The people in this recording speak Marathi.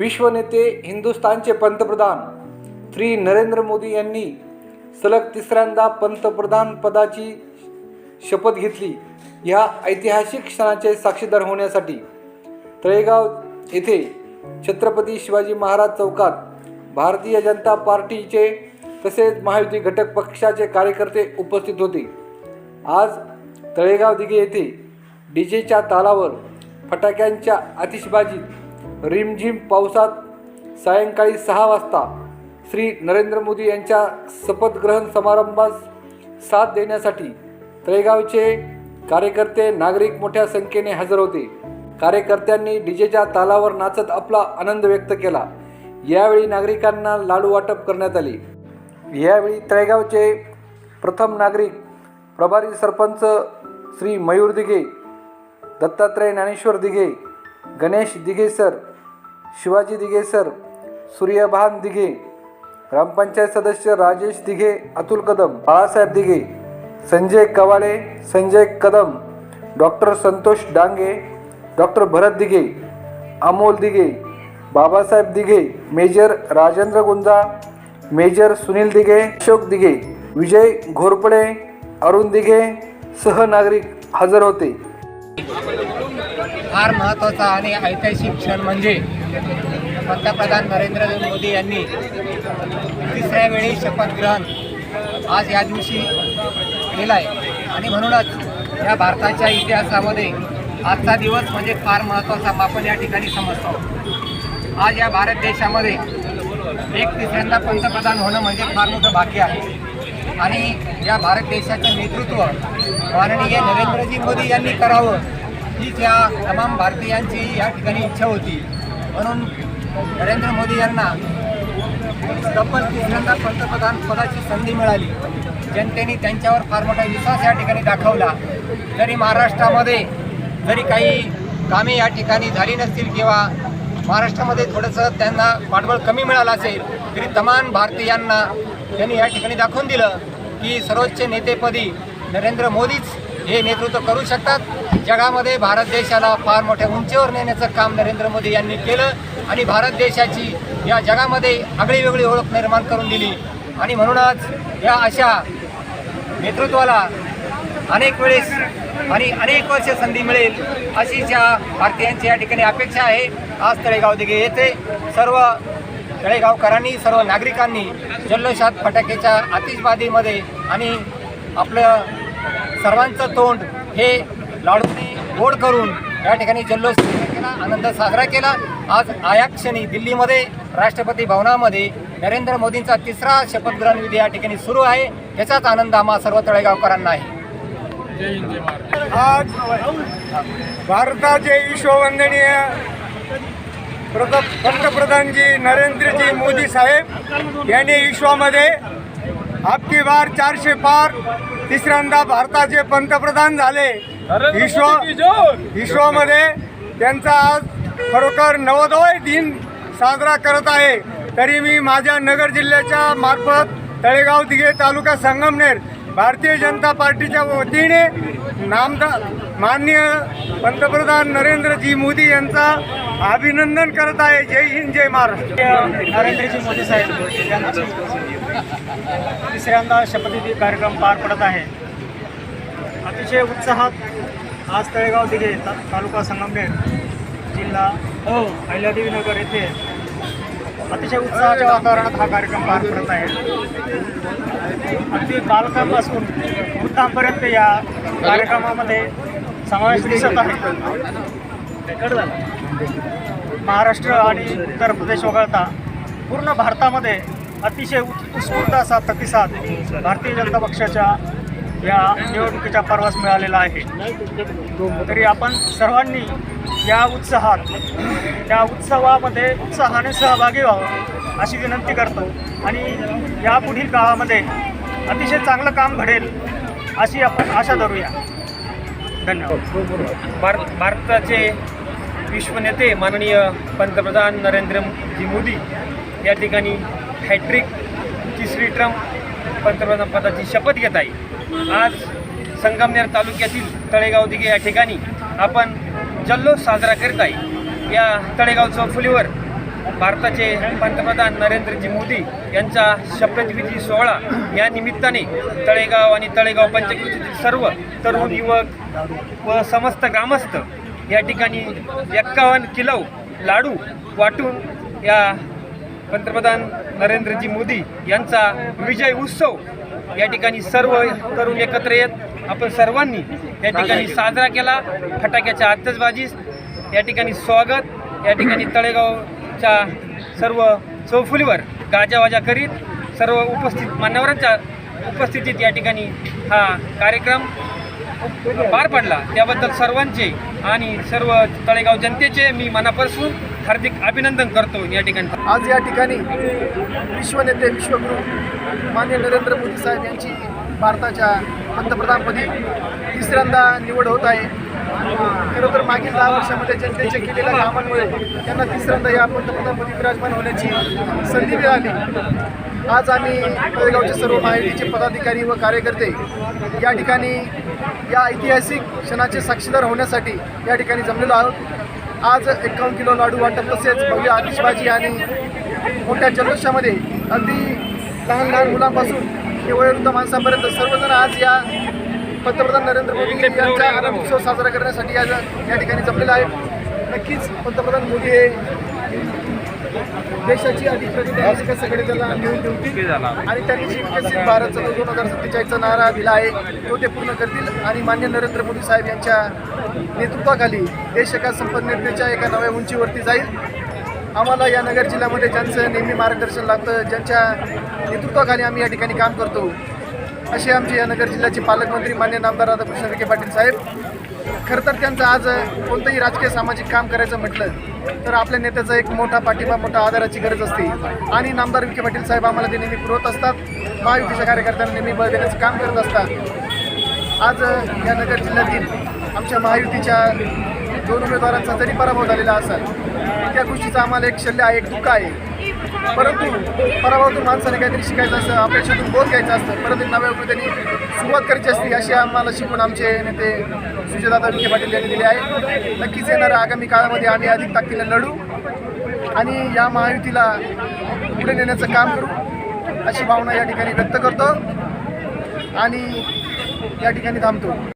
विश्वनेते हिंदुस्थानचे पंतप्रधान श्री नरेंद्र मोदी यांनी सलग तिसऱ्यांदा पंतप्रधान पदाची शपथ घेतली. ह्या ऐतिहासिक क्षणाचे साक्षीदार होण्यासाठी तळेगाव येथे छत्रपती शिवाजी महाराज चौकात भारतीय जनता पार्टीचे तसेच महायुती घटक पक्षाचे कार्यकर्ते उपस्थित होते. आज तळेगाव दिघे येथे डीजेच्या तालावर फटाक्यांच्या आतिषबाजीत रिमझिम पावसात सायंकाळी सहा वाजता श्री नरेंद्र मोदी यांच्या शपथग्रहण समारंभास साथ देण्यासाठी तळेगावचे कार्यकर्ते नागरिक मोठ्या संख्येने हजर होते. कार्यकर्त्यांनी डीजेच्या तालावर नाचत आपला आनंद व्यक्त केला. यावेळी नागरिकांना लाडू वाटप करण्यात आले. यावेळी तळेगावचे प्रथम नागरिक प्रभारी सरपंच श्री मयूर दिघे दत्तात्रय ज्ञानेश्वर दिघे गणेश दिघे सर शिवाजी दिघे सर सूर्यभान दिघे ग्रामपंचायत सदस्य Rajesh Dighe Atul Kadam Balasaheb Dighe Sanjay Kawale Sanjay Kadam doctor Santosh Dange doctor Bharat Dighe Amol Dighe Babasaheb Dighe major Rajendra Gunja major Sunil Dighe Ashok Dighe Vijay Ghorpade Arun Dighe सहनागरिक हजर होते. फार महत्त्वाचा आणि ऐतिहासिक क्षण म्हणजे पंतप्रधान नरेंद्र मोदी यांनी तिसऱ्या वेळी शपथग्रहण आज या दिवशी केलं आहे आणि म्हणूनच या भारताच्या इतिहासामध्ये आजचा दिवस म्हणजे फार महत्त्वाचा. आपण या ठिकाणी समजतो. आज या भारत देशामध्ये एक तिसऱ्यांदा पंतप्रधान होणं म्हणजे फार मोठं भाग्य आहे. आणि या भारत देशाचं नेतृत्व माननीय नरेंद्रजी मोदी यांनी करावं ही त्या तमाम भारतीयांची या ठिकाणी इच्छा होती. म्हणून नरेंद्र मोदी यांना तब्बल तिसऱ्यांदा पंतप्रधान पदाची संधी मिळाली. जनतेने त्यांच्यावर फार मोठा विश्वास या ठिकाणी दाखवला. जरी महाराष्ट्रामध्ये जरी काही कामे या ठिकाणी झाली नसतील किंवा महाराष्ट्रामध्ये थोडंसं त्यांना पाठबळ कमी मिळालं असेल तरी तमाम भारतीयांना त्यांनी या ठिकाणी दाखवून दिलं की सर्वोच्च नेतेपदी नरेंद्र मोदीच हे नेतृत्व करू शकतात. जगामध्ये भारत देशाला फार मोठ्या उंचीवर नेण्याचं काम नरेंद्र मोदी यांनी केलं आणि भारत देशाची या जगामध्ये आगळी वेगळी ओळख निर्माण करून दिली. आणि म्हणूनच या अशा नेतृत्वाला अनेक वेळेस आणि अनेक वर्ष संधी मिळेल अशी ज्या भारतीयांची या ठिकाणी अपेक्षा आहे आज तळेगाव दिघे येथे सर्व तळेगावकरांनी सर्व नागरिकांनी जल्लोषात फटाक्याच्या आतिषबाजीमध्ये आणि आपलं सर्वांचं तोंड हे लाडूने गोड करून या ठिकाणी जल्लोष केला आनंद साजरा केला. आज आया क्षणी दिल्लीमध्ये राष्ट्रपती भवनामध्ये नरेंद्र मोदींचा तिसरा शपथग्रहण विधी या ठिकाणी सुरू आहे. याचाच आनंद आम्हा सर्व तळेगावकरांना आहे. आज भारताचे विश्ववंदनीय प्रथ पंतप्रधानजी नरेंद्रजी मोदी साहेब यांनी विश्वामध्ये आपकी बार चारशे पार तिसऱ्यांदा भारताचे पंतप्रधान झाले. विश्व विश्वामध्ये त्यांचा आज खरोखर नवोदय दिन साजरा करत आहे. तरी मी माझ्या नगर जिल्ह्याच्या मार्फत तळेगाव दिघे तालुका संगमनेर भारतीय जनता पार्टीच्या वतीने नामदा माननीय पंतप्रधान नरेंद्रजी मोदी यांचा अभिनंदन करत आहे. जय हिंद जय महाराष्ट्र. नरेंद्रजी मोदी साहेब तिसऱ्यांदा शपथविधी कार्यक्रम पार पडत आहे. अतिशय उत्साहात आज तळेगाव दिघे तालुका संगमनेर जिल्हा अहिल्यादेवी नगर येथे अतिशय उत्साहाच्या वातावरणात हा कार्यक्रम पार पडत आहे. अगदी बालकांपासून वृद्धांपर्यंत या कार्यक्रमामध्ये समावेश दिसत आहे. महाराष्ट्र आणि उत्तर प्रदेश वगळता पूर्ण भारतामध्ये अतिशय उत्स्फूर्त असा प्रतिसाद भारतीय जनता पक्षाच्या या निवडणुकीच्या पर्वास मिळालेला आहे. तरी आपण सर्वांनी या उत्साहात त्या उत्सवामध्ये उत्साहाने सहभागी व्हावं अशी विनंती करतो. आणि या पुढील काळामध्ये अतिशय चांगलं काम घडेल अशी आपण आशा धरूया. धन्यवाद. भार भारताचे विश्वनेते माननीय पंतप्रधान नरेंद्रजी मोदी या ठिकाणी हॅट्रिक तिसरी ट्रम पंतप्रधान पदाची शपथ घेत आहे. आज संगमनेर तालुक्यातील तळेगाव दिघे या ठिकाणी आपण जल्लोष साजरा करीत आहे. या तळेगाव चौफुलीवर भारताचे पंतप्रधान नरेंद्रजी मोदी यांचा शपथविधी सोहळा या निमित्ताने तळेगाव आणि तळेगाव पंचकृतीतील सर्व तरुण युवक व समस्त ग्रामस्थ या ठिकाणी एक्कावन्न किलो लाडू वाटून या पंतप्रधान नरेंद्रजी मोदी यांचा विजय उत्सव या ठिकाणी सर्व तरुण एकत्र येत आपण सर्वांनी या ठिकाणी साजरा केला. फटाक्याच्या आतषबाजी या ठिकाणी स्वागत या ठिकाणी तळेगावच्या सर्व चौफुलीवर गाजावाजा करीत सर्व उपस्थित मान्यवरांच्या उपस्थितीत या ठिकाणी हा कार्यक्रम पार पडला. त्याबद्दल सर्वांचे आणि सर्व तळेगाव जनतेचे मी मनापासून हार्दिक अभिनंदन करतो या ठिकाणी. आज या ठिकाणी विश्वनेते विश्वगुरू मान्य नरेंद्र मोदी साहेब यांची भारताच्या पंतप्रधानपदी तिसऱ्यांदा निवड होत आहे. खरं तर मागील दहा वर्षामध्ये जनतेच्या केलेल्या कामांमुळे त्यांना तिसऱ्यांदा या पंतप्रधानपदी विराजमान होण्याची संधी मिळाली. आज आम्ही तळेगावचे सर्व माहितीचे पदाधिकारी व कार्यकर्ते या ठिकाणी या ऐतिहासिक क्षणाचे साक्षीदार होण्यासाठी या ठिकाणी जमलेलो आहोत. आज एकावन्न किलो लाडू वाटप तसेच भव्य आतिषबाजी आणि मोठ्या जल्लोषामध्ये अगदी लहान लहान मुलांपासून ते वयोवृद्ध माणसांपर्यंत सर्वजण आज या पंतप्रधान नरेंद्र मोदी यांचा आनंद उत्सव साजरा करण्यासाठी आज या ठिकाणी जमलेला आहे. नक्कीच पंतप्रधान मोदी हे देशाची अधिक विकासाकडे त्याला नेऊन ठेवतील. आणि त्यांनी जी विकसित भारत दोन हजार सत्तेचाळीसचा नारा दिला आहे तो ते पूर्ण करतील. आणि मान्य नरेंद्र मोदी साहेब यांच्या नेतृत्वाखाली देश एका संपन्नतेच्या एका नव्या उंचीवरती जाईल. आम्हाला या नगर जिल्ह्यामध्ये ज्यांचं नेहमी मार्गदर्शन लागतं ज्यांच्या नेतृत्वाखाली आम्ही या ठिकाणी काम करतो असे आमचे या नगर जिल्ह्याचे पालकमंत्री मान्य नामदार राधाकृष्ण विखे पाटील साहेब. खरं तर त्यांचं आज कोणतंही राजकीय सामाजिक काम करायचं म्हटलं तर आपल्या नेत्याचा एक मोठा पाठिंबा मोठा आधाराची गरज असते. आणि नामदार विखे पाटील साहेब आम्हाला ते नेहमी पुरवत असतात. महायुतीच्या कार्यकर्त्यांना नेहमी बळ देण्याचं काम करत असतात. आज या नगर जिल्ह्यातील आमच्या महायुतीच्या दोन उमेदवारांचा जरी पराभव झालेला असाल. त्या गोष्टीचं आम्हाला एक शल्य आहे एक दुःख आहे. परंतु पराभवातून माणसाने काहीतरी शिकायचं असतं अपेक्षेतून बोध घ्यायचं असतं. परत नव्या उमेदवारी सुरुवात करायची असते अशी आम्हाला शिकून आमचे नेते सुजयदादा विखे पाटील यांनी दिले आहे. नक्कीच येणाऱ्या आगामी काळामध्ये आम्ही अधिक ताकदीने लढू आणि या महायुतीला पुढे नेण्याचं काम करू अशी भावना या ठिकाणी व्यक्त करतो आणि या ठिकाणी थांबतो.